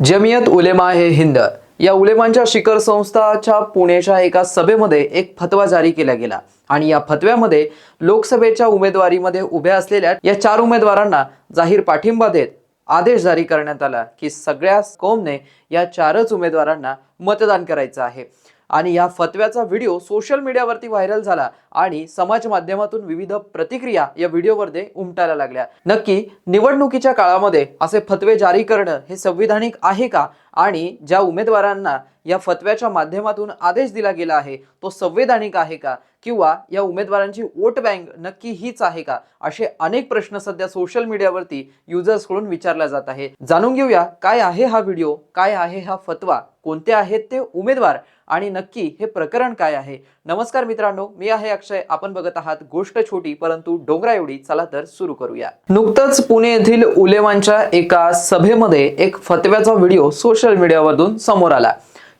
जमियत उलेमा हे हिंद. या उलेमांच्या शिखर संस्थाच्या पुणेच्या एका सभेमध्ये एक फतवा जारी केला गेला. आणि या फतव्यामध्ये लोकसभेच्या उमेदवारीमध्ये उभ्या असलेल्या या चार उमेदवारांना जाहीर पाठिंबा देत आदेश जारी करण्यात आला की सगळ्या कोमने या चारच उमेदवारांना मतदान करायचं आहे. आणि या फतव्याचा व्हिडिओ सोशल मीडियावरती व्हायरल झाला आणि समाज माध्यमातून विविध प्रतिक्रिया या व्हिडिओमध्ये उमटायला लागल्या. नक्की निवडणुकीच्या काळामध्ये असे फतवे जारी करणं हे संविधानिक आहे का? आणि ज्या उमेदवारांना या फतव्याच्या माध्यमातून आदेश दिला गेला आहे तो संवैधानिक आहे का? किंवा या उमेदवारांची वोट बँक नक्की हीच आहे का? असे अनेक प्रश्न सध्या सोशल मीडियावरती युजर्सकडून विचारला जात आहे. जाणून घेऊया काय आहे हा व्हिडिओ? काय आहे हा फतवा? कोणते आहेत ते उमेदवार आणि नक्की हे प्रकरण काय आहे? नमस्कार मित्रांनो मी आहे अक्षय. आपण बघत आहात गोष्ट छोटी परंतु डोंगरा एवढी. चला तर सुरू करूया. नुकतंच पुणे येथील उलेमांच्या एका सभेमध्ये एक फतव्याचा व्हिडिओ सोशल मीडियावरून समोर आला.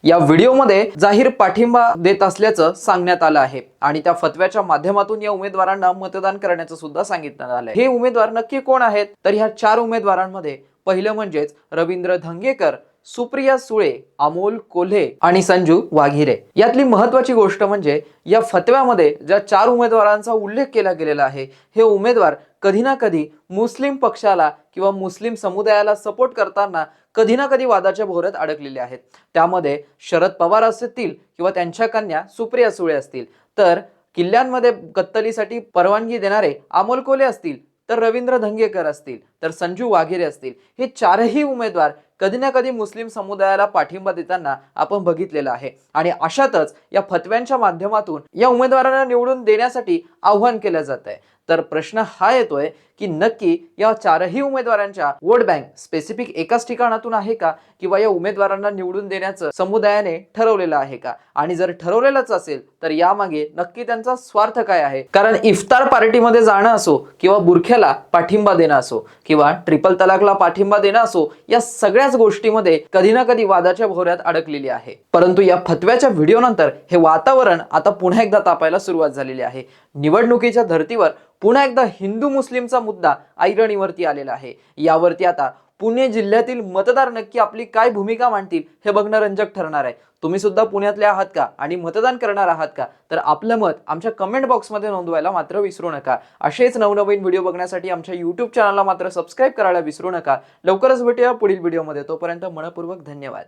या व्हिडिओमध्ये जाहीर पाठिंबा देत असल्याचं सांगण्यात आलं आहे आणि त्या फतव्याच्या माध्यमातून या उमेदवारांना मतदान करण्याचं सुद्धा सांगितलं आलंय. हे उमेदवार नक्की कोण आहेत? तर ह्या चार उमेदवारांमध्ये पहिलं म्हणजेच रवींद्र धंगेकर सुप्रिया सुळे अमोल कोल्हे आणि संजू वाघिरे. यातली महत्वाची गोष्ट म्हणजे या फतव्यामध्ये ज्या चार उमेदवारांचा उल्लेख केला गेलेला आहे हे उमेदवार कधी ना कधी मुस्लिम पक्षाला किंवा मुस्लिम समुदायाला सपोर्ट करताना कधी ना कधी वादाच्या भोवऱ्यात अडकलेले आहेत. त्यामध्ये शरद पवार असतील किंवा त्यांच्या कन्या सुप्रिया सुळे असतील. तर किल्ल्यांमध्ये कत्तलीसाठी परवानगी देणारे अमोल कोल्हे असतील तर रवींद्र धंगेकर असतील. तर संजू वाघेरे असतील. हे चारही उमेदवार कधी ना कधी मुस्लिम समुदायाला पाठिंबा देताना आपण बघितलेलं आहे. आणि अशातच या फतव्यांच्या माध्यमातून या उमेदवारांना निवडून देण्यासाठी आव्हान केलं जात आहे तर प्रश्न हा येतोय की नक्की या चारही उमेदवारांच्या वोट बँक स्पेसिफिक एकाच ठिकाणातून आहे का? किंवा या उमेदवारांना निवडून देण्याचं समुदायाने ठरवलेलं आहे का? आणि जर ठरवलेलंच असेल तर यामागे नक्की त्यांचा स्वार्थ काय आहे? कारण इफ्तार पार्टीमध्ये जाणं असो किंवा बुरख्याला पाठिंबा देणं असो किंवा ट्रिपल तलाकला पाठिंबा देणं असो या सगळ्याच गोष्टीमध्ये कधी ना कधी वादाच्या भोवऱ्यात अडकलेली आहे. परंतु या फतव्याच्या व्हिडिओ नंतर हे वातावरण आता पुन्हा एकदा तापायला सुरुवात झालेली आहे. निवडणुकीच्या धर्तीवर पुन्हा एकदा हिंदू मुस्लिमचा मुद्दा ऐरणीवरती आलेला आहे. यावरती आता पुणे जिल्ह्यातील मतदार नक्की आपली काय भूमिका मांडतील हे बघणं रंजक ठरणार आहे. तुम्ही सुद्धा पुण्यातले आहात का आणि मतदान करणार आहात का? तर आपलं मत आमच्या कमेंट बॉक्समध्ये नोंदवायला मात्र विसरू नका. असेच नवनवीन व्हिडिओ बघण्यासाठी आमच्या युट्यूब चॅनलला मात्र सबस्क्राईब करायला विसरू नका. लवकरच भेटूया पुढील व्हिडिओमध्ये तोपर्यंत मनपूर्वक धन्यवाद.